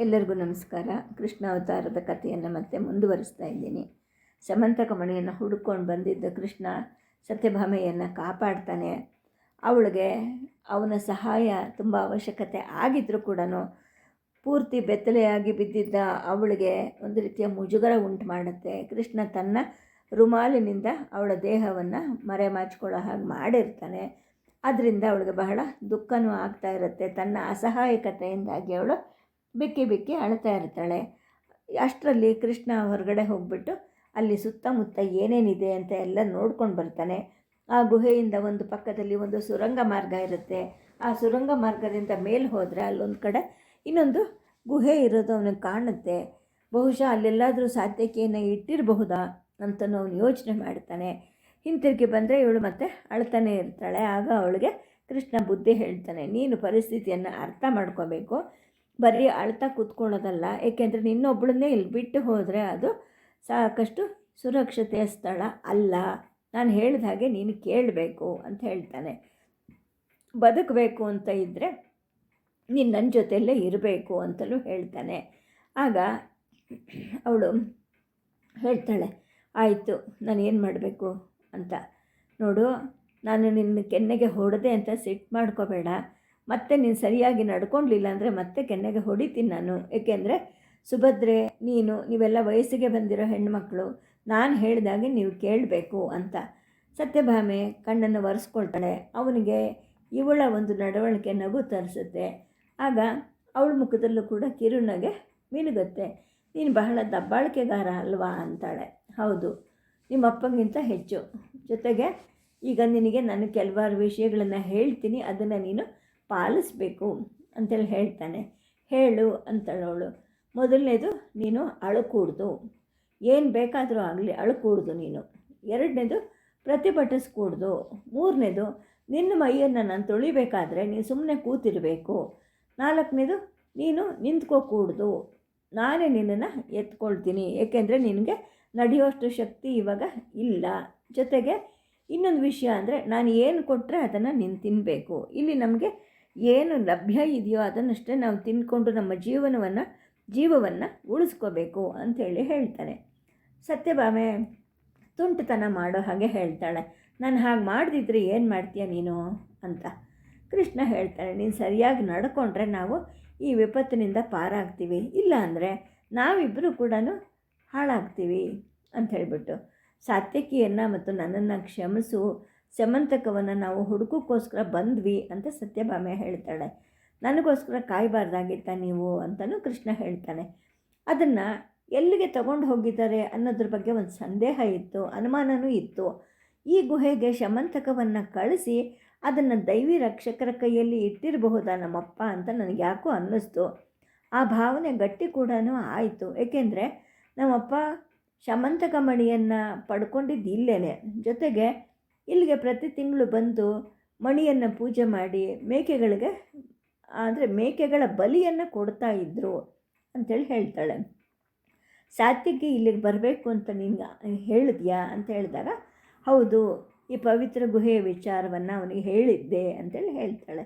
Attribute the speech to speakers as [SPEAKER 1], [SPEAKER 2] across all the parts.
[SPEAKER 1] ಎಲ್ಲರಿಗೂ ನಮಸ್ಕಾರ. ಕೃಷ್ಣ ಅವತಾರದ ಕಥೆಯನ್ನು ಮತ್ತೆ ಮುಂದುವರಿಸ್ತಾ ಇದ್ದೀನಿ. ಸಮಂತಕ ಮಣಿಯನ್ನು ಹುಡುಕೊಂಡು ಬಂದಿದ್ದ ಕೃಷ್ಣ ಸತ್ಯಭಾಮೆಯನ್ನು ಕಾಪಾಡ್ತಾನೆ. ಅವಳಿಗೆ ಅವನ ಸಹಾಯ ತುಂಬ ಅವಶ್ಯಕತೆ ಆಗಿದ್ದರೂ ಕೂಡ ಪೂರ್ತಿ ಬೆತ್ತಲೆಯಾಗಿ ಬಿದ್ದಿದ್ದ ಅವಳಿಗೆ ಒಂದು ರೀತಿಯ ಮುಜುಗರ ಉಂಟು ಮಾಡುತ್ತೆ. ಕೃಷ್ಣ ತನ್ನ ರುಮಾಲಿನಿಂದ ಅವಳ ದೇಹವನ್ನು ಮರೆಮಾಚಿಕೊಳ್ಳೋ ಹಾಗೆ ಮಾಡಿರ್ತಾನೆ. ಅದರಿಂದ ಅವಳಿಗೆ ಬಹಳ ದುಃಖನೂ ಆಗ್ತಾ ಇರುತ್ತೆ. ತನ್ನ ಅಸಹಾಯಕತೆಯಿಂದಾಗಿ ಅವಳು ಬಿಕ್ಕಿ ಬಿಕ್ಕಿ ಅಳ್ತಾ ಇರ್ತಾಳೆ. ಅಷ್ಟರಲ್ಲಿ ಕೃಷ್ಣ ಹೊರಗಡೆ ಹೋಗ್ಬಿಟ್ಟು ಅಲ್ಲಿ ಸುತ್ತಮುತ್ತ ಏನೇನಿದೆ ಅಂತ ಎಲ್ಲ ನೋಡ್ಕೊಂಡು ಬರ್ತಾನೆ. ಆ ಗುಹೆಯಿಂದ ಒಂದು ಪಕ್ಕದಲ್ಲಿ ಒಂದು ಸುರಂಗ ಮಾರ್ಗ ಇರುತ್ತೆ. ಆ ಸುರಂಗ ಮಾರ್ಗದಿಂದ ಮೇಲೆ ಹೋದರೆ ಅಲ್ಲೊಂದು ಕಡೆ ಇನ್ನೊಂದು ಗುಹೆ ಇರೋದು ಅವನಿಗೆ ಕಾಣುತ್ತೆ. ಬಹುಶಃ ಅಲ್ಲೆಲ್ಲಾದರೂ ಸಾಧ್ಯತೆಯನ್ನು ಇಟ್ಟಿರಬಹುದಾ ಅಂತಲೂ ಅವನು ಯೋಚನೆ ಮಾಡ್ತಾನೆ. ಹಿಂತಿರುಗಿ ಬಂದರೆ ಇವಳು ಮತ್ತೆ ಅಳ್ತಾನೆ ಇರ್ತಾಳೆ. ಆಗ ಅವಳಿಗೆ ಕೃಷ್ಣ ಬುದ್ಧಿ ಹೇಳ್ತಾನೆ, ನೀನು ಪರಿಸ್ಥಿತಿಯನ್ನು ಅರ್ಥ ಮಾಡ್ಕೋಬೇಕು. ಬರೀ ಅಳ್ತಾ ಕೂತ್ಕೊಳ್ಳೋದಲ್ಲ. ಏಕೆಂದರೆ ನಿನ್ನೊಬ್ಬಳನ್ನೇ ಇಲ್ಲಿ ಬಿಟ್ಟು ಹೋದರೆ ಅದು ಸಾಕಷ್ಟು ಸುರಕ್ಷತೆಯ ಸ್ಥಳ ಅಲ್ಲ. ನಾನು ಹೇಳಿದ ಹಾಗೆ ನೀನು ಕೇಳಬೇಕು ಅಂತ ಹೇಳ್ತಾನೆ. ಬದುಕಬೇಕು ಅಂತ ಇದ್ದರೆ ನೀನು ನನ್ನ ಜೊತೆಯಲ್ಲೇ ಇರಬೇಕು ಅಂತಲೂ ಹೇಳ್ತಾನೆ. ಆಗ ಅವಳು ಹೇಳ್ತಾಳೆ, ಆಯಿತು, ನಾನು ಏನು ಮಾಡಬೇಕು ಅಂತ? ನೋಡು, ನಾನು ನಿನ್ನ ಕೆನ್ನೆಗೆ ಹೊಡೆದೆ ಅಂತ ಸಿಟ್ಟು ಮಾಡ್ಕೋಬೇಡ. ಮತ್ತೆ ನೀನು ಸರಿಯಾಗಿ ನಡ್ಕೊಳ್ಲಿಲ್ಲ ಅಂದರೆ ಮತ್ತೆ ಕೆನ್ನೆಗೆ ಹೊಡಿತೀನಿ ನಾನು. ಏಕೆಂದರೆ, ಸುಭದ್ರೆ, ನೀನು, ನೀವೆಲ್ಲ ವಯಸ್ಸಿಗೆ ಬಂದಿರೋ ಹೆಣ್ಮಕ್ಳು, ನಾನು ಹೇಳಿದಾಗೆ ನೀವು ಕೇಳಬೇಕು ಅಂತ. ಸತ್ಯಭಾಮೆ ಕಣ್ಣನ್ನು ಒರೆಸ್ಕೊಳ್ತಾಳೆ. ಅವನಿಗೆ ಇವಳ ಒಂದು ನಡವಳಿಕೆ ನಗು ತರಿಸುತ್ತೆ. ಆಗ ಅವಳ ಮುಖದಲ್ಲೂ ಕೂಡ ಕಿರುನಗೆ ಮಿನುಗುತ್ತೆ. ನೀನು ಬಹಳ ದಬ್ಬಾಳಿಕೆಗಾರ ಅಲ್ವಾ ಅಂತಾಳೆ. ಹೌದು ನಿಮ್ಮ ಅಪ್ಪಂಗಿಂತ ಹೆಚ್ಚು. ಜೊತೆಗೆ ಈಗ ನಿನಗೆ ನಾನು ಕೆಲವಾರು ವಿಷಯಗಳನ್ನು ಹೇಳ್ತೀನಿ, ಅದನ್ನು ನೀನು ಪಾಲಿಸ್ಬೇಕು ಅಂತೇಳಿ ಹೇಳ್ತಾನೆ. ಹೇಳು ಅಂತಳವಳು. ಮೊದಲನೇದು ನೀನು ಅಳಕೂಡ್ದು ಏನು ಬೇಕಾದರೂ ಆಗಲಿ ಅಳಕೂಡ್ದು ನೀನು. ಎರಡನೇದು ಪ್ರತಿಭಟಿಸ್ಕೂಡ್ದು. ಮೂರನೇದು ನಿನ್ನ ಮೈಯನ್ನು ನಾನು ತೊಳಿಬೇಕಾದ್ರೆ ನೀನು ಸುಮ್ಮನೆ ಕೂತಿರಬೇಕು. ನಾಲ್ಕನೇದು ನೀನು ನಿಂತ್ಕೋಕೂಡ್ದು. ನಾನೇ ನಿನ್ನನ್ನು ಎತ್ಕೊಳ್ತೀನಿ. ಏಕೆಂದರೆ ನಿನಗೆ ನಡೆಯುವಷ್ಟು ಶಕ್ತಿ ಇವಾಗ ಇಲ್ಲ. ಜೊತೆಗೆ ಇನ್ನೊಂದು ವಿಷಯ ಅಂದರೆ ನಾನು ಏನು ಕೊಟ್ಟರೆ ಅದನ್ನು ನೀನು ತಿನ್ನಬೇಕು ಇಲ್ಲಿ ನಮಗೆ ಏನು ಲಭ್ಯ ಇದೆಯೋ ಅದನ್ನಷ್ಟೇ ನಾವು ತಿಂದ್ಕೊಂಡು ನಮ್ಮ ಜೀವನವನ್ನು, ಜೀವವನ್ನು ಉಳಿಸ್ಕೋಬೇಕು ಅಂಥೇಳಿ ಹೇಳ್ತಾನೆ ಸತ್ಯಭಾಮೆ ತುಂಟುತನ ಮಾಡೋ ಹಾಗೆ ಹೇಳ್ತಾಳೆ. ನಾನು ಹಾಗೆ ಮಾಡದಿದ್ರೆ ಏನು ಮಾಡ್ತೀಯ ನೀನು? ಅಂತ ಕೃಷ್ಣ ಹೇಳ್ತಾಳೆ. ನೀನು ಸರಿಯಾಗಿ ನಡ್ಕೊಂಡ್ರೆ ನಾವು ಈ ವಿಪತ್ತಿನಿಂದ ಪಾರಾಗ್ತೀವಿ. ಇಲ್ಲ ಅಂದರೆ ನಾವಿಬ್ಬರು ಕೂಡ ಹಾಳಾಗ್ತೀವಿ. ಅಂತ ಹೇಳಿಬಿಟ್ಟು ಸಾತ್ಯಕಿಯನ್ನು ಮತ್ತು ನನ್ನನ್ನು ಕ್ಷಮಿಸು ಸಮಂತಕವನ್ನು ನಾವು ಹುಡುಕೋಕ್ಕೋಸ್ಕರ ಬಂದ್ವಿ ಅಂತ ಸತ್ಯಭಾಮೆ ಹೇಳ್ತಾಳೆ. ನನಗೋಸ್ಕರ ಕಾಯಬಾರ್ದಾಗಿತ್ತ ನೀವು ಅಂತಲೂ ಕೃಷ್ಣ ಹೇಳ್ತಾನೆ. ಅದನ್ನು ಎಲ್ಲಿಗೆ ತಗೊಂಡು ಹೋಗಿದ್ದಾರೆ ಅನ್ನೋದ್ರ ಬಗ್ಗೆ ಒಂದು ಸಂದೇಹ ಇತ್ತು ಅನುಮಾನವೂ ಇತ್ತು. ಈ ಗುಹೆಗೆ ಶಮಂತಕವನ್ನು ಕಳಿಸಿ ಅದನ್ನು ದೈವಿ ರಕ್ಷಕರ ಕೈಯಲ್ಲಿ ಇಟ್ಟಿರಬಹುದಾ ನಮ್ಮಪ್ಪ ಅಂತ ನನಗೆ ಯಾಕೋ ಅನ್ನಿಸ್ತು. ಆ ಭಾವನೆ ಗಟ್ಟಿ ಕೂಡ ಆಯಿತು. ಏಕೆಂದರೆ ನಮ್ಮಪ್ಪ ಶಮಂತಕ ಮಣಿಯನ್ನು ಪಡ್ಕೊಂಡಿದ್ದು ಇಲ್ಲೇನೆ ಜೊತೆಗೆ ಇಲ್ಲಿಗೆ ಪ್ರತಿ ತಿಂಗಳು ಬಂದು ಮಣಿಯನ್ನು ಪೂಜೆ ಮಾಡಿ ಮೇಕೆಗಳಿಗೆ, ಅಂದರೆ ಮೇಕೆಗಳ ಬಲಿಯನ್ನು ಕೊಡ್ತಾ ಇದ್ದರು ಅಂತೇಳಿ ಹೇಳ್ತಾಳೆ. ಸಾತ್ಯಕ್ಕೆ ಇಲ್ಲಿಗೆ ಬರಬೇಕು ಅಂತ ನೀನು ಹೇಳಿದ್ಯಾ ಅಂತ ಹೇಳಿದಾಗ, ಹೌದು, ಈ ಪವಿತ್ರ ಗುಹೆಯ ವಿಚಾರವನ್ನು ಅವನಿಗೆ ಹೇಳಿದ್ದೆ ಅಂತೇಳಿ ಹೇಳ್ತಾಳೆ.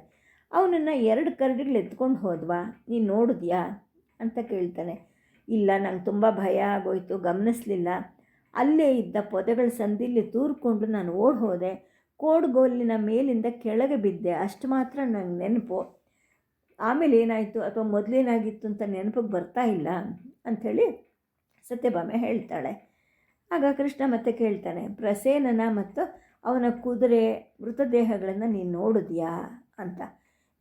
[SPEAKER 1] ಅವನನ್ನು ಎರಡು ಕರಡಿಗಳು ಎತ್ಕೊಂಡು ಹೋದ್ವಾ? ನೀನು ನೋಡಿದ್ಯಾ? ಅಂತ ಕೇಳ್ತಾನೆ. ಇಲ್ಲ, ನಂಗೆ ತುಂಬ ಭಯ ಆಗೋಯ್ತು, ಗಮನಿಸಲಿಲ್ಲ. ಅಲ್ಲೇ ಇದ್ದ ಪೊದೆಗಳ ಸಂದಿಲ್ಲಿ ತೂರ್ಕೊಂಡು ನಾನು ಓಡ್ ಹೋದೆ. ಕೋಡ್ಗೋಲಿನ ಮೇಲಿಂದ ಕೆಳಗೆ ಬಿದ್ದೆ. ಅಷ್ಟು ಮಾತ್ರ ನಂಗೆ ನೆನಪು. ಆಮೇಲೆ ಏನಾಯಿತು? ಅಥವಾ ಮೊದಲೇನಾಗಿತ್ತು ಅಂತ ನೆನಪಿಗೆ ಬರ್ತಾ ಇಲ್ಲ ಅಂಥೇಳಿ ಸತ್ಯಭಾಮೆ ಹೇಳ್ತಾಳೆ. ಆಗ ಕೃಷ್ಣ ಮತ್ತೆ ಕೇಳ್ತಾನೆ, ಪ್ರಸೇನನ ಮತ್ತು ಅವನ ಕುದುರೆ ಮೃತದೇಹಗಳನ್ನು ನೀನು ನೋಡಿದ್ಯಾ? ಅಂತ.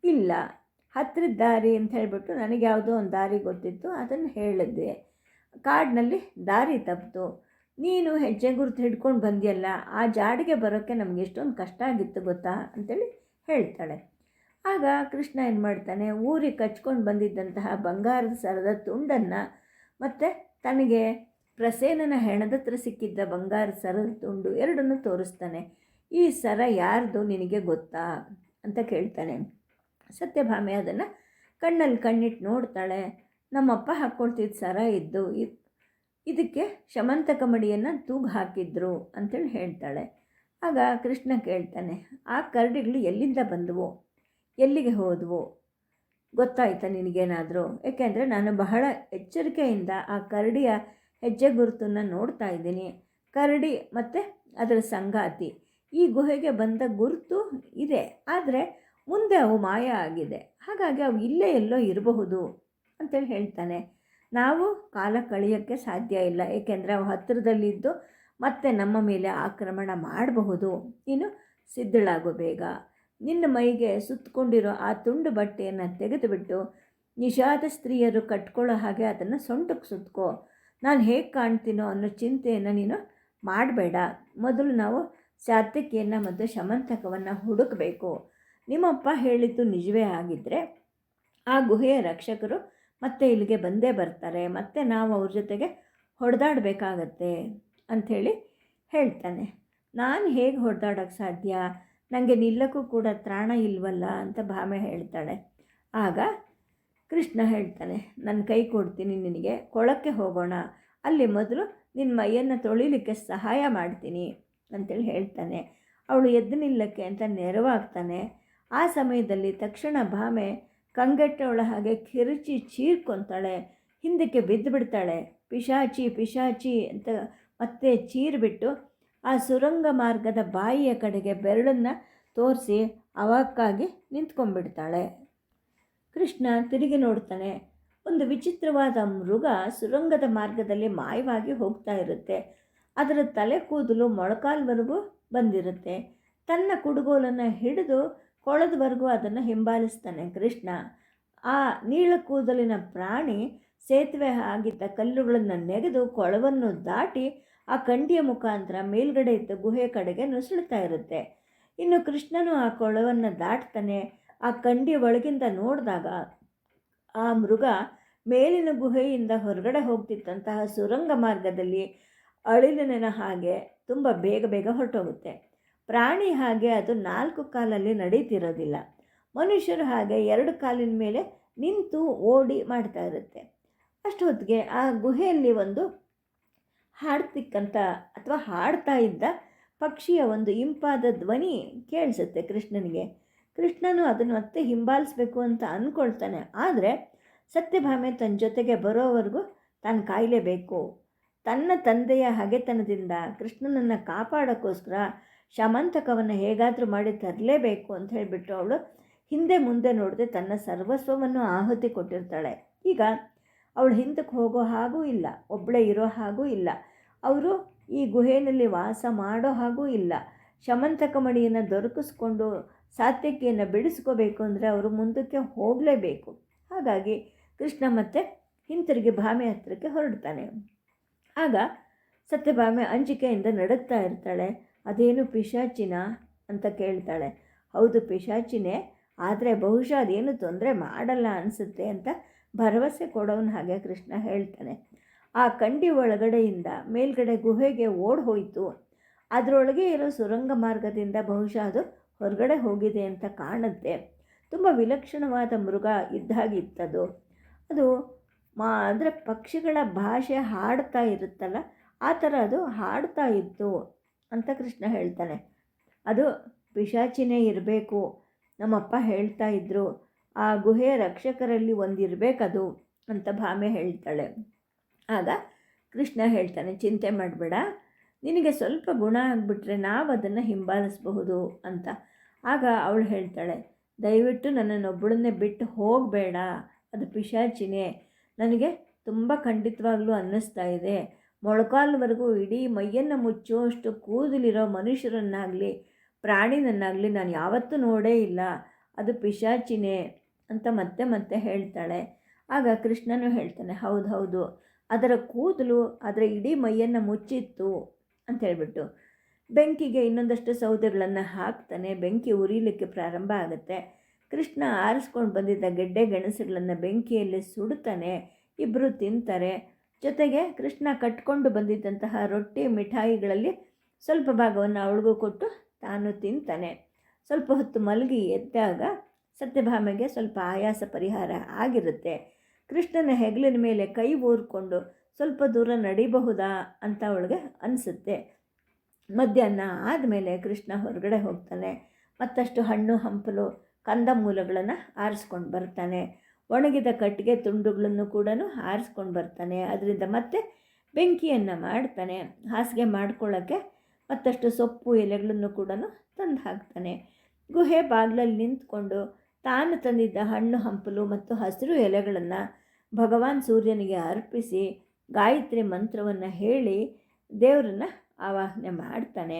[SPEAKER 1] ಇಲ್ಲ. ಹತ್ತಿರದ ದಾರಿ ಅಂತ ಹೇಳಿಬಿಟ್ಟು ನನಗೆ ಯಾವುದೋ ಒಂದು ದಾರಿ ಗೊತ್ತಿತ್ತು. ಅದನ್ನು ಹೇಳಿದ್ದೆ. ಕಾಡಿನಲ್ಲಿ ದಾರಿ ತಪ್ಪಿತು ನೀನು ಹೆಜ್ಜೆ ಗುರುತು ಹಿಡ್ಕೊಂಡು ಬಂದಿಯಲ್ಲ, ಆ ಜಾಡಿಗೆ ಬರೋಕ್ಕೆ ನಮಗೆ ಎಷ್ಟೊಂದು ಕಷ್ಟ ಆಗಿತ್ತು ಗೊತ್ತಾ? ಅಂತೇಳಿ ಹೇಳ್ತಾಳೆ. ಆಗ ಕೃಷ್ಣ ಏನು ಮಾಡ್ತಾನೆ, ಊರಿಗೆ ಕಚ್ಕೊಂಡು ಬಂದಿದ್ದಂತಹ ಬಂಗಾರದ ಸರದ ತುಂಡನ್ನು ಮತ್ತು ತನಗೆ ಪ್ರಸೇನನ ಹೆಣದತ್ರ ಸಿಕ್ಕಿದ್ದ ಬಂಗಾರದ ಸರದ ತುಂಡು ಎರಡನ್ನು ತೋರಿಸ್ತಾನೆ. ಈ ಸರ ಯಾರ್ದು ನಿನಗೆ ಗೊತ್ತಾ? ಅಂತ ಕೇಳ್ತಾನೆ. ಸತ್ಯಭಾಮೆ ಅದನ್ನು ಕಣ್ಣಲ್ಲಿ ಕಣ್ಣಿಟ್ಟು ನೋಡ್ತಾಳೆ. ನಮ್ಮಪ್ಪ ಹಾಕ್ಕೊಳ್ತಿದ್ದ ಸರ ಇದ್ದು ಇದಕ್ಕೆ ಶಮಂತಕ ಮಡಿಯನ್ನು ತೂಗು ಹಾಕಿದ್ರು ಅಂತೇಳಿ ಹೇಳ್ತಾಳೆ. ಆಗ ಕೃಷ್ಣ ಕೇಳ್ತಾನೆ, ಆ ಕರಡಿಗಳು ಎಲ್ಲಿಂದ ಬಂದವು? ಎಲ್ಲಿಗೆ ಹೋದವು? ಗೊತ್ತಾಯ್ತಾ ನಿನಗೇನಾದರೂ? ಏಕೆಂದರೆ ನಾನು ಬಹಳ ಎಚ್ಚರಿಕೆಯಿಂದ ಆ ಕರಡಿಯ ಹೆಜ್ಜೆ ಗುರುತನ್ನು ನೋಡ್ತಾ ಇದ್ದೀನಿ. ಕರಡಿ ಮತ್ತು ಅದರ ಸಂಗಾತಿ, ಈ ಗುಹೆಗೆ ಬಂದ ಗುರುತು ಇದೆ. ಆದರೆ ಮುಂದೆ ಅವು ಮಾಯ ಆಗಿದೆ. ಹಾಗಾಗಿ ಅವು ಇಲ್ಲೇ ಎಲ್ಲೋ ಇರಬಹುದು ಅಂತೇಳಿ ಹೇಳ್ತಾನೆ. ನಾವು ಕಾಲ ಕಳೆಯೋಕ್ಕೆ ಸಾಧ್ಯ ಇಲ್ಲ. ಏಕೆಂದರೆ ಅವು ಹತ್ತಿರದಲ್ಲಿದ್ದು ಮತ್ತೆ ನಮ್ಮ ಮೇಲೆ ಆಕ್ರಮಣ ಮಾಡಬಹುದು. ನೀನು ಸಿದ್ಧಳಾಗು ಬೇಗ. ನಿನ್ನ ಮೈಗೆ ಸುತ್ತಕೊಂಡಿರೋ ಆ ತುಂಡು ಬಟ್ಟೆಯನ್ನು ತೆಗೆದುಬಿಟ್ಟು ನಿಷಾದ ಸ್ತ್ರೀಯರು ಕಟ್ಕೊಳ್ಳೋ ಹಾಗೆ ಅದನ್ನು ಸೊಂಟಕ್ಕೆ ಸುತ್ಕೋ. ನಾನು ಹೇಗೆ ಕಾಣ್ತೀನೋ ಅನ್ನೋ ಚಿಂತೆಯನ್ನು ನೀನು ಮಾಡಬೇಡ. ಮೊದಲು ನಾವು ಸಾತ್ವಿಕಿಯನ್ನು ಮತ್ತು ಶಮಂತಕವನ್ನು ಹುಡುಕಬೇಕು. ನಿಮ್ಮಪ್ಪ ಹೇಳಿದ್ದು ನಿಜವೇ ಆಗಿದ್ದರೆ ಆ ಗುಹೆಯ ರಕ್ಷಕರು ಮತ್ತೆ ಇಲ್ಲಿಗೆ ಬಂದೇ ಬರ್ತಾರೆ, ಮತ್ತೆ ನಾವು ಅವ್ರ ಜೊತೆಗೆ ಹೊಡೆದಾಡಬೇಕಾಗತ್ತೆ ಅಂಥೇಳಿ ಹೇಳ್ತಾನೆ. ನಾನು ಹೇಗೆ ಹೊಡೆದಾಡೋಕ್ಕೆ ಸಾಧ್ಯ? ನನಗೆ ನಿಲ್ಲಕ್ಕೂ ಕೂಡ ತ್ರಾಣ ಇಲ್ವಲ್ಲ ಅಂತ ಭಾಮೆ ಹೇಳ್ತಾಳೆ. ಆಗ ಕೃಷ್ಣ ಹೇಳ್ತಾನೆ, ನನ್ನ ಕೈ ಕೊಡ್ತೀನಿ ನಿನಗೆ, ಕೊಳಕ್ಕೆ ಹೋಗೋಣ. ಅಲ್ಲಿ ಮೊದಲು ನಿನ್ನ ಮೈಯನ್ನು ತೊಳಿಲಿಕ್ಕೆ ಸಹಾಯ ಮಾಡ್ತೀನಿ ಅಂತೇಳಿ ಹೇಳ್ತಾನೆ. ಅವಳು ಎದ್ದು ನಿಲ್ಲಕ್ಕೆ ಅಂತ ನೆರವಾಗ್ತಾನೆ. ಆ ಸಮಯದಲ್ಲಿ ತಕ್ಷಣ ಭಾಮೆ ಕಂಗೆಟ್ಟವಳ ಹಾಗೆ ಕಿರುಚಿ ಚೀರ್ಕೊತಾಳೆ. ಹಿಂದಕ್ಕೆ ಬಿದ್ದು ಬಿಡ್ತಾಳೆ. ಪಿಶಾಚಿ ಪಿಶಾಚಿ ಅಂತ ಮತ್ತೆ ಚೀರ್ಬಿಟ್ಟು ಆ ಸುರಂಗ ಮಾರ್ಗದ ಬಾಯಿಯ ಕಡೆಗೆ ಬೆರಳನ್ನು ತೋರಿಸಿ ಅವಕ್ಕಾಗಿ ನಿಂತ್ಕೊಂಡ್ಬಿಡ್ತಾಳೆ. ಕೃಷ್ಣ ತಿರುಗಿ ನೋಡ್ತಾನೆ. ಒಂದು ವಿಚಿತ್ರವಾದ ಮೃಗ ಸುರಂಗದ ಮಾರ್ಗದಲ್ಲಿ ಮಾಯವಾಗಿ ಹೋಗ್ತಾ ಇರುತ್ತೆ. ಅದರ ತಲೆ ಕೂದಲು ಮೊಳಕಾಲ್ವರೆಗೂ ಬಂದಿರುತ್ತೆ. ತನ್ನ ಕುಡುಗೋಲನ್ನು ಹಿಡಿದು ಕೊಳದವರೆಗೂ ಅದನ್ನು ಹಿಂಬಾಲಿಸ್ತಾನೆ ಕೃಷ್ಣ. ಆ ನೀಳ ಕೂದಲಿನ ಪ್ರಾಣಿ ಸೇತುವೆ ಆಗಿದ್ದ ಕಲ್ಲುಗಳನ್ನು ನೆಗೆದು ಕೊಳವನ್ನು ದಾಟಿ ಆ ಕಂಡಿಯ ಮುಖಾಂತರ ಮೇಲ್ಗಡೆ ಇದ್ದ ಗುಹೆ ಕಡೆಗೆ ನುಸುಳ್ತಾ ಇರುತ್ತೆ. ಇನ್ನು ಕೃಷ್ಣನು ಆ ಕೊಳವನ್ನು ದಾಟ್ತಾನೆ, ಆ ಕಂಡಿ ಒಳಗಿಂದ ನೋಡಿದಾಗ ಆ ಮೃಗ ಮೇಲಿನ ಗುಹೆಯಿಂದ ಹೊರಗಡೆ ಹೋಗ್ತಿತ್ತಂತಹ ಸುರಂಗ ಮಾರ್ಗದಲ್ಲಿ ಅಳಿಲಿನ ಹಾಗೆ ತುಂಬ ಬೇಗ ಬೇಗ ಹೊರಟೋಗುತ್ತೆ. ಪ್ರಾಣಿ ಹಾಗೆ ಅದು ನಾಲ್ಕು ಕಾಲಲ್ಲಿ ನಡೀತಿರೋದಿಲ್ಲ. ಮನುಷ್ಯರು ಹಾಗೆ ಎರಡು ಕಾಲಿನ ಮೇಲೆ ನಿಂತು ಓಡಿ ಮಾಡ್ತಾ ಇರುತ್ತೆ. ಅಷ್ಟು ಹೊತ್ತಿಗೆ ಆ ಗುಹೆಯಲ್ಲಿ ಒಂದು ಹಾಡ್ತಿಕ್ಕಂಥ ಅಥವಾ ಹಾಡ್ತಾ ಇದ್ದ ಪಕ್ಷಿಯ ಒಂದು ಇಂಪಾದ ಧ್ವನಿ ಕೇಳಿಸುತ್ತೆ ಕೃಷ್ಣನಿಗೆ. ಕೃಷ್ಣನು ಅದನ್ನು ಮತ್ತೆ ಹಿಂಬಾಲಿಸ್ಬೇಕು ಅಂತ ಅಂದ್ಕೊಳ್ತಾನೆ ಆದರೆ ಸತ್ಯಭಾಮೆ ತನ್ನ ಜೊತೆಗೆ ಬರೋವರೆಗೂ ತಾನು ಕಾಯಲೇಬೇಕು. ತನ್ನ ತಂದೆಯ ಹಗೆತನದಿಂದ ಕೃಷ್ಣನನ್ನು ಕಾಪಾಡೋಕ್ಕೋಸ್ಕರ ಶಮಂತಕವನ್ನು ಹೇಗಾದರೂ ಮಾಡಿ ತರಲೇಬೇಕು ಅಂತ ಹೇಳಿಬಿಟ್ಟು ಅವಳು. ಹಿಂದೆ ಮುಂದೆ ನೋಡದೆ ತನ್ನ ಸರ್ವಸ್ವವನ್ನು ಆಹುತಿ ಕೊಟ್ಟಿರ್ತಾಳೆ. ಈಗ ಅವಳು ಹಿಂದಕ್ಕೆ ಹೋಗೋ ಹಾಗೂ ಇಲ್ಲ ಒಬ್ಬಳೇ ಇರೋ ಹಾಗೂ ಇಲ್ಲ. ಅವರು ಈ ಗುಹೆಯಲ್ಲಿ ವಾಸ ಮಾಡೋ ಹಾಗೂ ಇಲ್ಲ. ಶಮಂತಕ ಮಣಿಯನ್ನು ದೊರಕಿಸ್ಕೊಂಡು ಸಾತ್ಯಕಿಯನ್ನು ಬಿಡಿಸ್ಕೋಬೇಕು ಅಂದರೆ ಅವರು ಮುಂದಕ್ಕೆ ಹೋಗಲೇಬೇಕು. ಹಾಗಾಗಿ ಕೃಷ್ಣ ಮತ್ತೆ ಹಿಂತಿರುಗಿ ಭಾಮೆ ಹತ್ತಿರಕ್ಕೆ ಹೊರಡ್ತಾನೆ. ಆಗ ಸತ್ಯಭಾಮೆ ಅಂಜಿಕೆಯಿಂದ ನಡುತ್ತಾ ಇರ್ತಾಳೆ. ಅದೇನು ಪಿಶಾಚಿನ ಅಂತ ಕೇಳ್ತಾಳೆ. ಹೌದು ಪಿಶಾಚಿನೇ, ಆದರೆ ಬಹುಶಃ ಅದೇನು ತೊಂದರೆ ಮಾಡಲ್ಲ ಅನಿಸುತ್ತೆ ಅಂತ ಭರವಸೆ ಕೊಡೋನು ಹಾಗೆ ಕೃಷ್ಣ ಹೇಳ್ತಾನೆ. ಆ ಕಂಡಿ ಒಳಗಡೆಯಿಂದ ಮೇಲ್ಗಡೆ ಗುಹೆಗೆ ಓಡ್ ಹೋಯಿತು. ಅದರೊಳಗೆ ಇರೋ ಸುರಂಗ ಮಾರ್ಗದಿಂದ ಬಹುಶಃ ಅದು ಹೊರಗಡೆ ಹೋಗಿದೆ ಅಂತ ಕಾಣುತ್ತೆ. ತುಂಬ ವಿಲಕ್ಷಣವಾದ ಮೃಗ ಇದ್ದಾಗಿತ್ತದು. ಅದು ಮಾ, ಅಂದರೆ ಪಕ್ಷಿಗಳ ಭಾಷೆ ಹಾಡ್ತಾ ಇರುತ್ತಲ್ಲ, ಆ ಥರ ಅದು ಹಾಡ್ತಾ ಇತ್ತು. ಅಂತ ಕೃಷ್ಣ ಹೇಳ್ತಾನೆ. ಅದು ಪಿಶಾಚಿನೇ ಇರಬೇಕು. ನಮ್ಮಪ್ಪ ಹೇಳ್ತಾ ಇದ್ದರು ಆ ಗುಹೆಯ ರಕ್ಷಕರಲ್ಲಿ ಒಂದಿರಬೇಕದು ಅಂತ ಭಾಮೆ ಹೇಳ್ತಾಳೆ. ಆಗ ಕೃಷ್ಣ ಹೇಳ್ತಾನೆ, ಚಿಂತೆ ಮಾಡಬೇಡ. ನಿನಗೆ ಸ್ವಲ್ಪ ಗುಣ ಆಗಿಬಿಟ್ರೆ ನಾವು ಅದನ್ನು ಹಿಂಬಾಲಿಸಬಹುದು ಅಂತ. ಆಗ ಅವಳು ಹೇಳ್ತಾಳೆ, ದಯವಿಟ್ಟು ನನ್ನನ್ನೊಬ್ಬಳನ್ನೇ ಬಿಟ್ಟು ಹೋಗಬೇಡ. ಅದು ಪಿಶಾಚಿನೇ. ನನಗೆ ತುಂಬ ಖಂಡಿತವಾಗ್ಲೂ ಅನ್ನಿಸ್ತಾ ಇದೆ. ಮೊಳಕಾಲ್ವರೆಗೂ ಇಡೀ ಮೈಯನ್ನು ಮುಚ್ಚುವಷ್ಟು ಕೂದಲಿರೋ ಮನುಷ್ಯರನ್ನಾಗಲಿ, ಪ್ರಾಣಿನನ್ನಾಗಲಿ ನಾನು ಯಾವತ್ತೂ ನೋಡೇ ಇಲ್ಲ. ಅದು ಪಿಶಾಚಿನೇ ಅಂತ ಮತ್ತೆ ಮತ್ತೆ ಹೇಳ್ತಾಳೆ. ಆಗ ಕೃಷ್ಣನು ಹೇಳ್ತಾನೆ, ಹೌದು ಹೌದು, ಅದರ ಕೂದಲು ಅದರ ಇಡೀ ಮೈಯನ್ನು ಮುಚ್ಚಿತ್ತು ಅಂತ ಹೇಳಿಬಿಟ್ಟು ಬೆಂಕಿಗೆ ಇನ್ನೊಂದಷ್ಟು ಸೌದೆಗಳನ್ನು ಹಾಕ್ತಾನೆ, ಬೆಂಕಿ ಉರಿಲಿಕ್ಕೆ ಪ್ರಾರಂಭ ಆಗುತ್ತೆ. ಕೃಷ್ಣ ಆರಿಸ್ಕೊಂಡು ಬಂದಿದ್ದ ಗೆಡ್ಡೆ ಗೆಣಸುಗಳನ್ನು ಬೆಂಕಿಯಲ್ಲಿ ಸುಡ್ತಾನೆ ಇಬ್ಬರು ತಿಂತಾರೆ. ಜೊತೆಗೆ ಕೃಷ್ಣ ಕಟ್ಕೊಂಡು ಬಂದಿದ್ದಂತಹ ರೊಟ್ಟಿ ಮಿಠಾಯಿಗಳಲ್ಲಿ ಸ್ವಲ್ಪ ಭಾಗವನ್ನು ಅವಳಿಗೂ ಕೊಟ್ಟು ತಾನು ತಿಂತಾನೆ. ಸ್ವಲ್ಪ ಹೊತ್ತು ಮಲಗಿ ಎದ್ದಾಗ ಸತ್ಯಭಾಮೆಗೆ ಸ್ವಲ್ಪ ಆಯಾಸ ಪರಿಹಾರ ಆಗಿರುತ್ತೆ. ಕೃಷ್ಣನ ಹೆಗಲಿನ ಮೇಲೆ ಕೈ ಊರ್ಕೊಂಡು ಸ್ವಲ್ಪ ದೂರ ನಡಿಬಹುದಾ ಅಂತ ಅವಳಿಗೆ ಅನಿಸುತ್ತೆ. ಮಧ್ಯಾಹ್ನ ಆದಮೇಲೆ ಕೃಷ್ಣ ಹೊರಗಡೆ ಹೋಗ್ತಾನೆ. ಮತ್ತಷ್ಟು ಹಣ್ಣು, ಹಂಪಲು, ಕಂದಮೂಲಗಳನ್ನು ಆರಿಸ್ಕೊಂಡು ಬರ್ತಾನೆ. ಒಣಗಿದ ಕಟ್ಟಿಗೆ ತುಂಡುಗಳನ್ನು ಕೂಡ ಆರಿಸ್ಕೊಂಡು ಬರ್ತಾನೆ. ಅದರಿಂದ ಮತ್ತೆ ಬೆಂಕಿಯನ್ನು ಮಾಡ್ತಾನೆ. ಹಾಸಿಗೆ ಮಾಡ್ಕೊಳ್ಳೋಕ್ಕೆ ಮತ್ತಷ್ಟು ಸೊಪ್ಪು ಎಲೆಗಳನ್ನು ಕೂಡ ತಂದು ಹಾಕ್ತಾನೆ ಗುಹೆ ಬಾಗಿಲಲ್ಲಿ ನಿಂತ್ಕೊಂಡು ತಾನು ತಂದಿದ್ದ ಹಣ್ಣು ಹಂಪಲು ಮತ್ತು ಹಸಿರು ಎಲೆಗಳನ್ನು ಭಗವಾನ್ ಸೂರ್ಯನಿಗೆ ಅರ್ಪಿಸಿ ಗಾಯತ್ರಿ ಮಂತ್ರವನ್ನು ಹೇಳಿ ದೇವರನ್ನು ಆವಾಹನೆ ಮಾಡ್ತಾನೆ.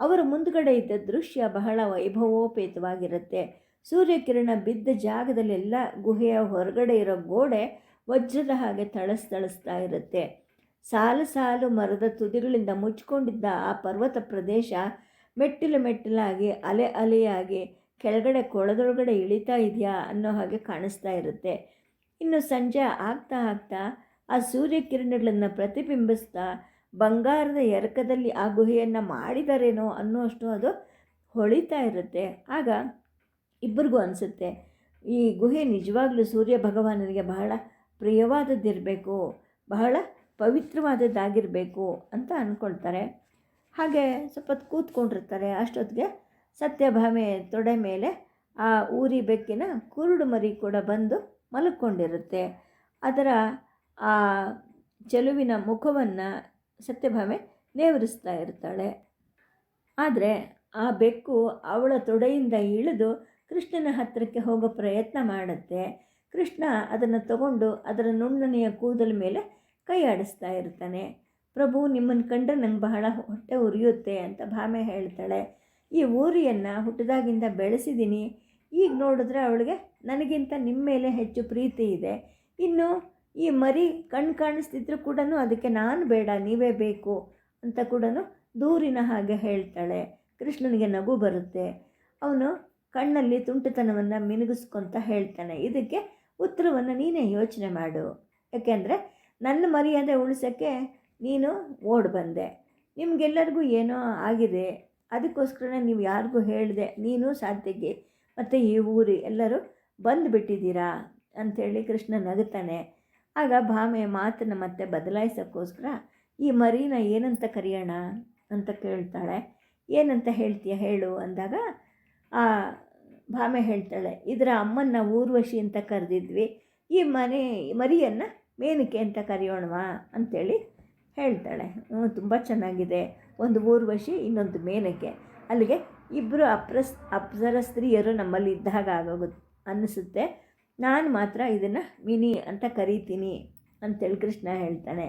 [SPEAKER 1] ಅವರ ಮುಂದುಗಡೆ ಇದ್ದ ದೃಶ್ಯ ಬಹಳ ವೈಭವೋಪೇತವಾಗಿರುತ್ತೆ. ಸೂರ್ಯಕಿರಣ ಬಿದ್ದ ಜಾಗದಲ್ಲೆಲ್ಲ ಗುಹೆಯ ಹೊರಗಡೆ ಇರೋ ಗೋಡೆ ವಜ್ರದ ಹಾಗೆ ಥಳಸ್ತಳಿಸ್ತಾ ಇರುತ್ತೆ. ಸಾಲು ಸಾಲು ಮರದ ತುದಿಗಳಿಂದ ಮುಚ್ಕೊಂಡಿದ್ದ ಆ ಪರ್ವತ ಪ್ರದೇಶ ಮೆಟ್ಟಿಲು ಮೆಟ್ಟಿಲಾಗಿ, ಅಲೆ ಅಲೆಯಾಗಿ ಕೆಳಗಡೆ ಕೊಳದೊಳಗಡೆ ಇಳಿತಾ ಇದೆಯಾ ಅನ್ನೋ ಹಾಗೆ ಕಾಣಿಸ್ತಾ ಇರುತ್ತೆ. ಇನ್ನು ಸಂಜೆ ಆಗ್ತಾ ಆಗ್ತಾ ಆ ಸೂರ್ಯಕಿರಣಗಳನ್ನು ಪ್ರತಿಬಿಂಬಿಸ್ತಾ ಬಂಗಾರದ ಎರಕದಲ್ಲಿ ಆ ಗುಹೆಯನ್ನು ಮಾಡಿದಾರೇನೋ ಅನ್ನೋಷ್ಟು ಅದು ಹೊಳಿತಾ ಇರುತ್ತೆ. ಆಗ ಇಬ್ಬರಿಗೂ ಅನಿಸುತ್ತೆ. ಈ ಗುಹೆ ನಿಜವಾಗ್ಲೂ ಸೂರ್ಯ ಭಗವಾನನಿಗೆ ಬಹಳ ಪ್ರಿಯವಾದದ್ದಿರಬೇಕು, ಬಹಳ ಪವಿತ್ರವಾದದ್ದಾಗಿರಬೇಕು ಅಂತ ಅಂದ್ಕೊಳ್ತಾರೆ ಹಾಗೆ ಸ್ವಲ್ಪ ಕೂತ್ಕೊಂಡಿರ್ತಾರೆ. ಅಷ್ಟೊತ್ತಿಗೆ ಸತ್ಯಭಾಮೆ ತೊಡೆ ಮೇಲೆ ಆ ಊರಿ ಬೆಕ್ಕಿನ ಕುರುಡು ಮರಿ ಕೂಡ ಬಂದು ಮಲಕ್ಕೊಂಡಿರುತ್ತೆ ಅದರ ಆ ಚೆಲುವಿನ ಮುಖವನ್ನು ಸತ್ಯಭಾಮೆ ನೇವರಿಸ್ತಾ ಇರ್ತಾಳೆ. ಆದರೆ ಆ ಬೆಕ್ಕು ಅವಳ ತೊಡೆಯಿಂದ ಇಳಿದು ಕೃಷ್ಣನ ಹತ್ತಿರಕ್ಕೆ ಹೋಗೋ ಪ್ರಯತ್ನ ಮಾಡುತ್ತೆ. ಕೃಷ್ಣ ಅದನ್ನು ತಗೊಂಡು ಅದರ ನುಣ್ಣನೆಯ ಕೂದಲ ಮೇಲೆ ಕೈ ಆಡಿಸ್ತಾ ಇರ್ತಾನೆ. ಪ್ರಭು ನಿಮ್ಮನ್ನು ಕಂಡ್ರೆ ನಂಗೆ ಬಹಳ ಹೊಟ್ಟೆ ಉರಿಯುತ್ತೆ ಅಂತ ಭಾಮೆ ಹೇಳ್ತಾಳೆ. ಈ ಊರಿಯನ್ನು ಹುಟ್ಟಿದಾಗಿಂದ ಬೆಳೆಸಿದ್ದೀನಿ ಈಗ ನೋಡಿದ್ರೆ ಅವಳಿಗೆ ನನಗಿಂತ ನಿಮ್ಮ ಮೇಲೆ ಹೆಚ್ಚು ಪ್ರೀತಿ ಇದೆ. ಇನ್ನು ಈ ಮರಿ ಕಣ್ಣು ಕಾಣಿಸ್ತಿದ್ರು ಕೂಡ ಅದಕ್ಕೆ ನಾನು ಬೇಡ, ನೀವೇ ಬೇಕು ಅಂತ ಕೂಡ ದೂರಿನ ಹಾಗೆ ಹೇಳ್ತಾಳೆ. ಕೃಷ್ಣನಿಗೆ ನಗು ಬರುತ್ತೆ. ಅವನು ಕಣ್ಣಲ್ಲಿ ತುಂಟುತನವನ್ನು ಮಿನುಗಿಸ್ಕೊತ ಹೇಳ್ತಾನೆ. ಇದಕ್ಕೆ ಉತ್ತರವನ್ನು ನೀನೇ ಯೋಚನೆ ಮಾಡು. ಯಾಕೆಂದರೆ ನನ್ನ ಮರ್ಯಾದೆ ಉಳಿಸೋಕ್ಕೆ ನೀನು ಓಡ್ ಬಂದೆ. ನಿಮಗೆಲ್ಲರಿಗೂ ಏನೋ ಆಗಿದೆ. ಅದಕ್ಕೋಸ್ಕರನೇ ನೀವು ಯಾರಿಗೂ ಹೇಳಿದೆ ನೀನು ಸಾಧ್ಯಗೆ ಮತ್ತು ಈ ಊರು ಎಲ್ಲರೂ ಬಂದುಬಿಟ್ಟಿದ್ದೀರಾ ಅಂಥೇಳಿ ಕೃಷ್ಣ ನಗುತ್ತಾನೆ. ಆಗ ಭಾಮೆ ಮಾತನ್ನು ಮತ್ತೆ ಬದಲಾಯಿಸೋಕ್ಕೋಸ್ಕರ, ಈ ಮರಿನ ಏನಂತ ಕರೆಯೋಣ? ಅಂತ ಕೇಳ್ತಾಳೆ. ಏನಂತ ಹೇಳ್ತೀಯ? ಹೇಳು, ಅಂದಾಗ ಆ, ಭಾಮೆ ಹೇಳ್ತಾಳೆ, ಇದರ ಅಮ್ಮನ್ನ ಊರ್ವಶಿ ಅಂತ ಕರೆದಿದ್ವಿ, ಈ ಮನೆ, ಮರಿಯನ್ನು ಮೇನಕೆ ಅಂತ ಕರೆಯೋಣವಾ? ಅಂಥೇಳಿ ಹೇಳ್ತಾಳೆ. ತುಂಬ ಚೆನ್ನಾಗಿದೆ, ಒಂದು ಊರ್ವಶಿ, ಇನ್ನೊಂದು ಮೇನಕೆ. ಅಲ್ಲಿಗೆ ಇಬ್ಬರು ಅಪ್ರಸ್, ಅಪ್ಸರ ಸ್ತ್ರೀಯರು ನಮ್ಮಲ್ಲಿ ಇದ್ದಾಗ ಆಗೋಗುತ್ತೆ, ಅನ್ನಿಸುತ್ತೆ. ನಾನು ಮಾತ್ರ ಇದನ್ನು ಮಿನಿ ಅಂತ ಕರೀತೀನಿ, ಅಂತೇಳಿ ಕೃಷ್ಣ ಹೇಳ್ತಾನೆ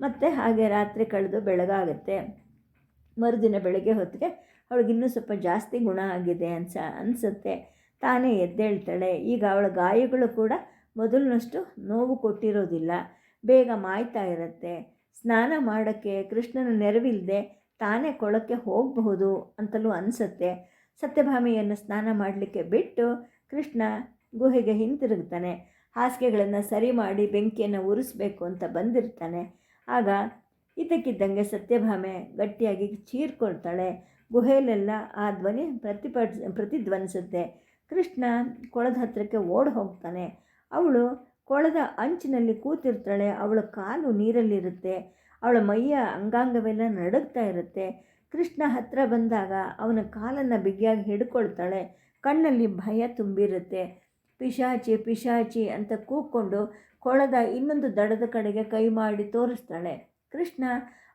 [SPEAKER 1] ಮತ್ತು ಹಾಗೆ ರಾತ್ರಿ ಕಳೆದು ಬೆಳಗಾಗುತ್ತೆ. ಮರುದಿನ ಬೆಳಗ್ಗೆ ಹೊತ್ತಿಗೆ ಅವಳಿಗಿನ್ನೂ ಸ್ವಲ್ಪ ಜಾಸ್ತಿ ಗುಣ ಆಗಿದೆ ಅನ್ಸ, ಅನಿಸುತ್ತೆ. ತಾನೇ ಎದ್ದೇಳ್ತಾಳೆ. ಈಗ ಅವಳ ಗಾಯಗಳು ಕೂಡ ಮೊದಲಿನಷ್ಟು ನೋವು ಕೊಟ್ಟಿರೋದಿಲ್ಲ. ಬೇಗ ಮಾಯ್ತಾ ಇರುತ್ತೆ. ಸ್ನಾನ ಮಾಡೋಕ್ಕೆ ಕೃಷ್ಣನ ನೆರವಿಲ್ಲದೆ ತಾನೇ ಕೊಳಕ್ಕೆ ಹೋಗಬಹುದು ಅಂತಲೂ ಅನಿಸುತ್ತೆ. ಸತ್ಯಭಾಮಿಯನ್ನು ಸ್ನಾನ ಮಾಡಲಿಕ್ಕೆ ಬಿಟ್ಟು ಕೃಷ್ಣ ಗುಹೆಗೆ ಹಿಂತಿರುಗ್ತಾನೆ. ಹಾಸಿಗೆಗಳನ್ನು ಸರಿ ಮಾಡಿ ಬೆಂಕಿಯನ್ನು ಉರಿಸ್ಬೇಕು ಅಂತ ಬಂದಿರ್ತಾನೆ. ಆಗ ಇದ್ದಕ್ಕಿದ್ದಂಗೆ ಸತ್ಯಭಾಮೆ ಗಟ್ಟಿಯಾಗಿ ಚೀರ್ಕೊಳ್ತಾಳೆ. ಗುಹೆಯಲ್ಲೆಲ್ಲ ಆ ಧ್ವನಿ ಪ್ರತಿಪ ಪ್ರತಿಧ್ವನಿಸುತ್ತೆ. ಕೃಷ್ಣ ಕೊಳದ ಹತ್ತಿರಕ್ಕೆ ಓಡಿ ಹೋಗ್ತಾನೆ. ಅವಳು ಕೊಳದ ಅಂಚಿನಲ್ಲಿ ಕೂತಿರ್ತಾಳೆ. ಅವಳ ಕಾಲು ನೀರಲ್ಲಿರುತ್ತೆ. ಅವಳ ಮೈಯ ಅಂಗಾಂಗವೆಲ್ಲ ನಡುಗ್ತಾ ಇರುತ್ತೆ. ಕೃಷ್ಣ ಹತ್ತಿರ ಬಂದಾಗ ಅವನ ಕಾಲನ್ನು ಬಿಗಿಯಾಗಿ ಹಿಡ್ಕೊಳ್ತಾಳೆ. ಕಣ್ಣಲ್ಲಿ ಭಯ ತುಂಬಿರುತ್ತೆ. ಪಿಶಾಚಿ ಪಿಶಾಚಿ ಅಂತ ಕೂಕ್ಕೊಂಡು ಕೊಳದ ಇನ್ನೊಂದು ದಡದ ಕಡೆಗೆ ಕೈ ಮಾಡಿ ತೋರಿಸ್ತಾಳೆ. ಕೃಷ್ಣ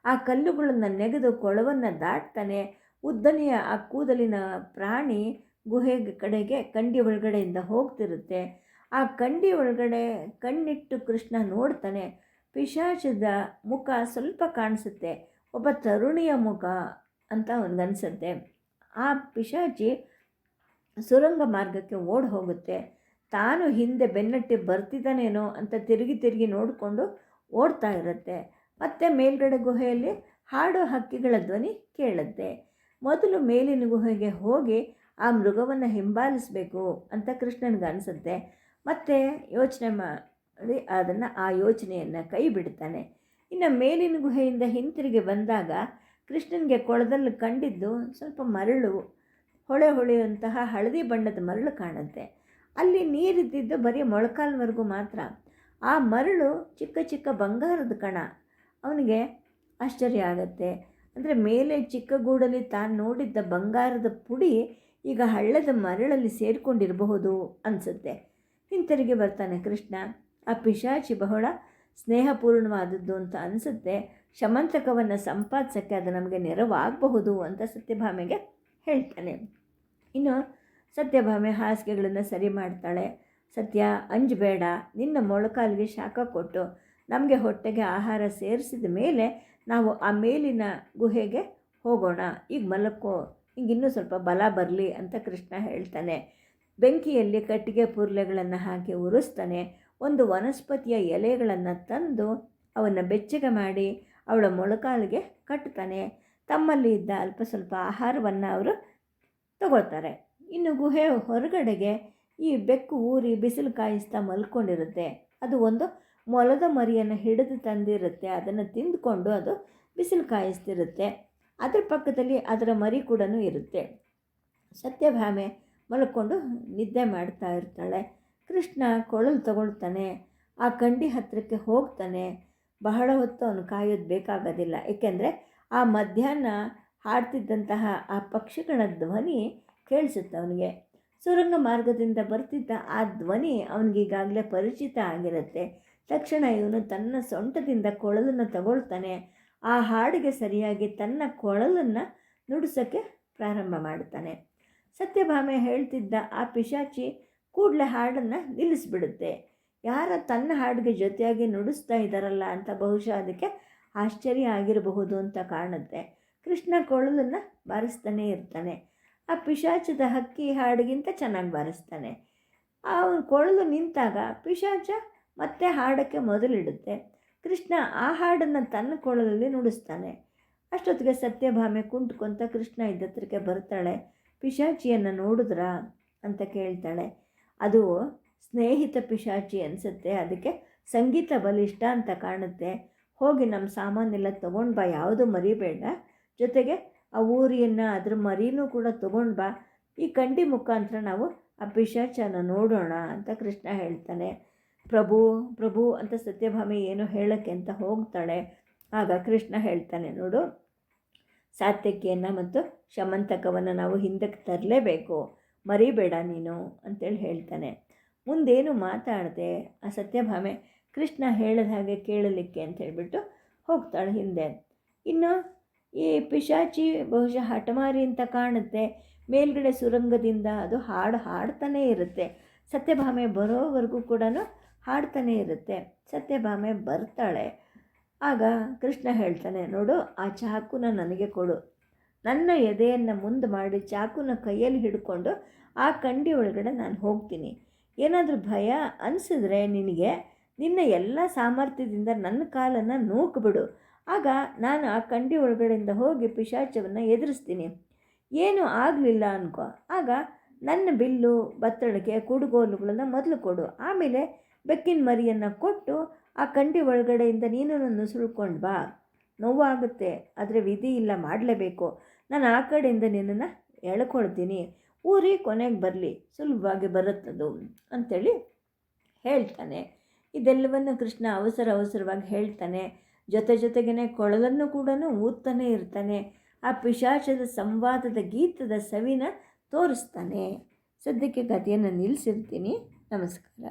[SPEAKER 1] ಆ ಕಲ್ಲುಗಳನ್ನು ನೆಗೆದು ಕೊಳವನ್ನು ದಾಟ್ತಾನೆ. ಉದ್ದನೆಯ ಆ ಕೂದಲಿನ ಪ್ರಾಣಿ ಗುಹೆ ಕಡೆಗೆ, ಕಂಡಿ ಒಳಗಡೆಯಿಂದ ಹೋಗ್ತಿರುತ್ತೆ. ಆ ಕಂಡಿ ಒಳಗಡೆ ಕಣ್ಣಿಟ್ಟು ಕೃಷ್ಣ ನೋಡ್ತಾನೆ. ಪಿಶಾಚದ ಮುಖ ಸ್ವಲ್ಪ ಕಾಣಿಸುತ್ತೆ. ಒಬ್ಬ ತರುಣಿಯ ಮುಖ ಅಂತ ಅವನಿಗನ್ಸುತ್ತೆ ಆ ಪಿಶಾಚಿ ಸುರಂಗ ಮಾರ್ಗಕ್ಕೆ ಓಡಿ ಹೋಗುತ್ತೆ. ತಾನು ಹಿಂದೆ ಬೆನ್ನಟ್ಟಿ ಬರ್ತಿದ್ದಾನೇನೋ ಅಂತ ತಿರುಗಿ ತಿರುಗಿ ನೋಡಿಕೊಂಡು ಓಡ್ತಾ ಇರುತ್ತೆ. ಮತ್ತು ಮೇಲ್ಗಡೆ ಗುಹೆಯಲ್ಲಿ ಹಾಡು ಹಕ್ಕಿಗಳ ಧ್ವನಿ ಕೇಳುತ್ತೆ. ಮೊದಲು ಮೇಲಿನ ಗುಹೆಗೆ ಹೋಗಿ ಆ ಮೃಗವನ್ನು ಹಿಂಬಾಲಿಸಬೇಕು ಅಂತ ಕೃಷ್ಣನಿಗೆ ಅನಿಸುತ್ತೆ. ಮತ್ತು ಯೋಚನೆ ಮಾಡಿ ಅದನ್ನು ಆ ಯೋಚನೆಯನ್ನು ಕೈ ಬಿಡ್ತಾನೆ. ಇನ್ನು ಮೇಲಿನ ಗುಹೆಯಿಂದ ಹಿಂತಿರುಗಿ ಬಂದಾಗ ಕೃಷ್ಣನಿಗೆ ಕೊಳದಲ್ಲಿ ಕಂಡಿದ್ದು ಸ್ವಲ್ಪ ಮರಳು, ಹೊಳೆ ಹೊಳೆಯುವಂತಹ ಹಳದಿ ಬಣ್ಣದ ಮರಳು ಕಾಣುತ್ತೆ. ಅಲ್ಲಿ ನೀರಿದ್ದಿದ್ದು ಬರೀ ಮೊಳಕಾಲ್ವರೆಗೂ ಮಾತ್ರ. ಆ ಮರಳು ಚಿಕ್ಕ ಚಿಕ್ಕ ಬಂಗಾರದ ಕಣ. ಅವನಿಗೆ ಆಶ್ಚರ್ಯ ಆಗುತ್ತೆ. ಅಂದರೆ ಮೇಲೆ ಚಿಕ್ಕ ಗೂಡಲ್ಲಿ ತಾನು ನೋಡಿದ್ದ ಬಂಗಾರದ ಪುಡಿ ಈಗ ಹಳ್ಳದ ಮರಳಲ್ಲಿ ಸೇರಿಕೊಂಡಿರಬಹುದು ಅನಿಸುತ್ತೆ. ಹಿಂತಿರುಗಿ ಬರ್ತಾನೆ ಕೃಷ್ಣ. ಆ ಪಿಶಾಚಿ ಬಹಳ ಸ್ನೇಹಪೂರ್ಣವಾದದ್ದು ಅಂತ ಅನಿಸುತ್ತೆ. ಶಮಂತಕವನ್ನು ಸಂಪಾದಿಸೋಕ್ಕೆ ಅದು ನಮಗೆ ನೆರವಾಗಬಹುದು ಅಂತ ಸತ್ಯಭಾಮೆಗೆ ಹೇಳ್ತಾನೆ. ಇನ್ನು ಸತ್ಯಭಾಮೆ ಹಾಸಿಗೆಗಳನ್ನು ಸರಿ ಮಾಡ್ತಾಳೆ. ಸತ್ಯ ಅಂಜಬೇಡ ನಿನ್ನ ಮೊಳಕಾಲಿಗೆ ಶಾಖ ಕೊಟ್ಟು ನಮಗೆ ಹೊಟ್ಟೆಗೆ ಆಹಾರ ಸೇರಿಸಿದ ಮೇಲೆ ನಾವು ಆ ಮೇಲಿನ ಗುಹೆಗೆ ಹೋಗೋಣ. ಈಗ ಮಲಕ್ಕೋ ಈಗ ಇನ್ನೂ ಸ್ವಲ್ಪ ಬಲ ಬರಲಿ ಅಂತ ಕೃಷ್ಣ ಹೇಳ್ತಾನೆ. ಬೆಂಕಿಯಲ್ಲಿ ಕಟ್ಟಿಗೆ ಪುರ್ಲೆಗಳನ್ನು ಹಾಕಿ ಉರಿಸ್ತಾನೆ. ಒಂದು ವನಸ್ಪತಿಯ ಎಲೆಗಳನ್ನು ತಂದು ಅವನ್ನು ಬೆಚ್ಚಗೆ ಮಾಡಿ ಅವಳ ಮೊಳಕಾಲಿಗೆ ಕಟ್ತಾನೆ. ತಮ್ಮಲ್ಲಿ ಇದ್ದ ಅಲ್ಪ ಸ್ವಲ್ಪ ಆಹಾರವನ್ನು ಅವರು ತಗೊಳ್ತಾರೆ. ಇನ್ನು ಗುಹೆ ಹೊರಗಡೆಗೆ ಈ ಬೆಕ್ಕು ಊರಿ ಬಿಸಿಲು ಕಾಯಿಸ್ತಾ ಮಲ್ಕೊಂಡಿರುತ್ತೆ. ಅದು ಒಂದು ಮೊಲದ ಮರಿಯನ್ನು ಹಿಡಿದು ತಂದಿರುತ್ತೆ. ಅದನ್ನು ತಿಂದುಕೊಂಡು ಅದು ಬಿಸಿಲು ಕಾಯಿಸ್ತಿರುತ್ತೆ. ಅದರ ಪಕ್ಕದಲ್ಲಿ ಅದರ ಮರಿ ಕೂಡ ಇರುತ್ತೆ. ಸತ್ಯಭಾಮೆ ಮಲ್ಕೊಂಡು ನಿದ್ದೆ ಮಾಡ್ತಾ ಇರ್ತಾಳೆ. ಕೃಷ್ಣ ಕೊಳಲು ತಗೊಳ್ತಾನೆ. ಆ ಕಂಡಿ ಹತ್ತಿರಕ್ಕೆ ಹೋಗ್ತಾನೆ. ಬಹಳ ಹೊತ್ತು ಅವನು ಕಾಯೋದು ಬೇಕಾಗೋದಿಲ್ಲ. ಏಕೆಂದರೆ ಆ ಮಧ್ಯಾಹ್ನ ಹಾಡ್ತಿದ್ದಂತಹ ಆ ಪಕ್ಷಿಗಳ ಧ್ವನಿ ಕೇಳಿಸುತ್ತೆ ಅವನಿಗೆ. ಸುರಂಗ ಮಾರ್ಗದಿಂದ ಬರ್ತಿದ್ದ ಆ ಧ್ವನಿ ಅವನಿಗೀಗಾಗಲೇ ಪರಿಚಿತ ಆಗಿರುತ್ತೆ. ತಕ್ಷಣ ಇವನು ತನ್ನ ಸೊಂಟದಿಂದ ಕೊಳಲನ್ನು ತಗೊಳ್ತಾನೆ. ಆ ಹಾಡಿಗೆ ಸರಿಯಾಗಿ ತನ್ನ ಕೊಳಲನ್ನು ನುಡಿಸೋಕ್ಕೆ ಪ್ರಾರಂಭ ಮಾಡ್ತಾನೆ. ಸತ್ಯಭಾಮೆ ಹೇಳ್ತಿದ್ದ ಆ ಪಿಶಾಚಿ ಕೂಡಲೇ ಹಾಡನ್ನು ನಿಲ್ಲಿಸಿಬಿಡುತ್ತೆ. ಯಾರ ತನ್ನ ಹಾಡಿಗೆ ಜೊತೆಯಾಗಿ ನುಡಿಸ್ತಾ ಇದ್ದಾರಲ್ಲ ಅಂತ ಬಹುಶಃ ಅದಕ್ಕೆ ಆಶ್ಚರ್ಯ ಆಗಿರಬಹುದು ಅಂತ ಕಾಣುತ್ತೆ. ಕೃಷ್ಣ ಕೊಳಲನ್ನು ಬಾರಿಸ್ತಾನೆ ಇರ್ತಾನೆ. ಆ ಪಿಶಾಚದ ಹಕ್ಕಿ ಹಾಡಿಗಿಂತ ಚೆನ್ನಾಗಿ ಬಾರಿಸ್ತಾನೆ. ಅವನ ಕೊಳಲು ನಿಂತಾಗ ಪಿಶಾಚ ಮತ್ತೆ ಹಾಡಕ್ಕೆ ಮೊದಲಿಡುತ್ತೆ. ಕೃಷ್ಣ ಆ ಹಾಡನ್ನು ತನ್ನ ಕೊಳದಲ್ಲಿ ನುಡಿಸ್ತಾನೆ. ಅಷ್ಟೊತ್ತಿಗೆ ಸತ್ಯಭಾಮೆ ಕುಂಟ್ಕೊಂತ ಕೃಷ್ಣ ಇದ್ದತ್ರಕ್ಕೆ ಬರ್ತಾಳೆ. ಪಿಶಾಚಿಯನ್ನು ನೋಡಿದ್ರಾ ಅಂತ ಕೇಳ್ತಾಳೆ. ಅದು ಸ್ನೇಹಿತ ಪಿಶಾಚಿ ಅನಿಸುತ್ತೆ. ಅದಕ್ಕೆ ಸಂಗೀತ ಬಲಿಷ್ಠ ಅಂತ ಕಾಣುತ್ತೆ. ಹೋಗಿ ನಮ್ಮ ಸಾಮಾನೆಲ್ಲ ತೊಗೊಂಡು ಬಾ. ಯಾವುದು ಮರಿಬೇಡ. ಜೊತೆಗೆ ಆ ಊರಿಯನ್ನು ಅದ್ರ ಮರಿನೂ ಕೂಡ ತೊಗೊಂಡು ಬಾ. ಈ ಕಂಡಿ ಮುಖಾಂತರ ನಾವು ಆ ಪಿಶಾಚನ ನೋಡೋಣ ಅಂತ ಕೃಷ್ಣ ಹೇಳ್ತಾನೆ. ಪ್ರಭು ಪ್ರಭು ಅಂತ ಸತ್ಯಭಾಮೆ ಏನು ಹೇಳೋಕ್ಕೆ ಅಂತ ಹೋಗ್ತಾಳೆ. ಆಗ ಕೃಷ್ಣ ಹೇಳ್ತಾನೆ, ನೋಡು, ಸಾತ್ಯಕಿಯನ್ನು ಮತ್ತು ಶಮಂತಕವನ್ನು ನಾವು ಹಿಂದಕ್ಕೆ ತರಲೇಬೇಕು. ಮರಿಬೇಡ ನೀನು ಅಂತೇಳಿ ಹೇಳ್ತಾನೆ. ಮುಂದೇನು ಮಾತಾಡದೆ ಆ ಸತ್ಯಭಾಮೆ ಕೃಷ್ಣ ಹೇಳಿದ ಹಾಗೆ ಕೇಳಲಿಕ್ಕೆ ಅಂತ ಹೇಳಿಬಿಟ್ಟು ಹೋಗ್ತಾಳೆ ಹಿಂದೆ. ಇನ್ನು ಈ ಪಿಶಾಚಿ ಬಹುಶಃ ಹಠಮಾರಿ ಅಂತ ಕಾಣುತ್ತೆ. ಮೇಲ್ಗಡೆ ಸುರಂಗದಿಂದ ಅದು ಹಾಡು ಹಾಡ್ತಾನೇ ಇರುತ್ತೆ. ಸತ್ಯಭಾಮೆ ಬರೋವರೆಗೂ ಕೂಡ ಹಾಡ್ತಾನೇ ಇರುತ್ತೆ. ಸತ್ಯಭಾಮೆ ಬರ್ತಾಳೆ. ಆಗ ಕೃಷ್ಣ ಹೇಳ್ತಾನೆ, ನೋಡು, ಆ ಚಾಕುನ ನನಗೆ ಕೊಡು. ನನ್ನ ಎದೆಯನ್ನು ಮುಂದೆ ಮಾಡಿ ಚಾಕುನ ಕೈಯಲ್ಲಿ ಹಿಡ್ಕೊಂಡು ಆ ಕಂಡಿ ಒಳಗಡೆ ನಾನು ಹೋಗ್ತೀನಿ. ಏನಾದರೂ ಭಯ ಅನಿಸಿದ್ರೆ ನಿನಗೆ, ನಿನ್ನ ಎಲ್ಲ ಸಾಮರ್ಥ್ಯದಿಂದ ನನ್ನ ಕಾಲನ್ನು ನೂಕ್ಬಿಡು. ಆಗ ನಾನು ಆ ಕಂಡಿ ಒಳಗಡೆಯಿಂದ ಹೋಗಿ ಪಿಶಾಚವನ್ನು ಎದುರಿಸ್ತೀನಿ. ಏನೂ ಆಗಲಿಲ್ಲ ಅನ್ಕೋ. ಆಗ ನನ್ನ ಬಿಲ್ಲು, ಬತ್ತಳಿಕೆ, ಕುಡುಗೋಲುಗಳನ್ನು ಮೊದಲು ಕೊಡು. ಆಮೇಲೆ ಬೆಕ್ಕಿನ ಮರಿಯನ್ನು ಕೊಟ್ಟು ಆ ಕಂಡಿ ಒಳಗಡೆಯಿಂದ ನೀನು ಸುಳ್ಕೊಂಡು ಬಾ. ನೋವಾಗುತ್ತೆ, ಆದರೆ ವಿಧಿ ಇಲ್ಲ, ಮಾಡಲೇಬೇಕು. ನಾನು ಆ ಕಡೆಯಿಂದ ನಿನ್ನನ್ನು ಎಳ್ಕೊಳ್ತೀನಿ. ಊರಿ ಕೊನೆಗೆ ಬರಲಿ, ಸುಲಭವಾಗಿ ಬರುತ್ತದು ಅಂಥೇಳಿ ಹೇಳ್ತಾನೆ. ಇದೆಲ್ಲವನ್ನು ಕೃಷ್ಣ ಅವಸರ ಅವಸರವಾಗಿ ಹೇಳ್ತಾನೆ. ಜೊತೆ ಜೊತೆಗೇ ಕೊಳಲನ್ನು ಕೂಡ ಊದ್ತಾನೆ ಇರ್ತಾನೆ. ಆ ಪಿಶಾಚದ ಸಂವಾದದ ಗೀತದ ಸವಿನ ತೋರಿಸ್ತಾನೆ. ಸದ್ಯಕ್ಕೆ ಕಥೆಯನ್ನು ನಿಲ್ಲಿಸಿರ್ತೀನಿ ನಮಸ್ಕಾರ.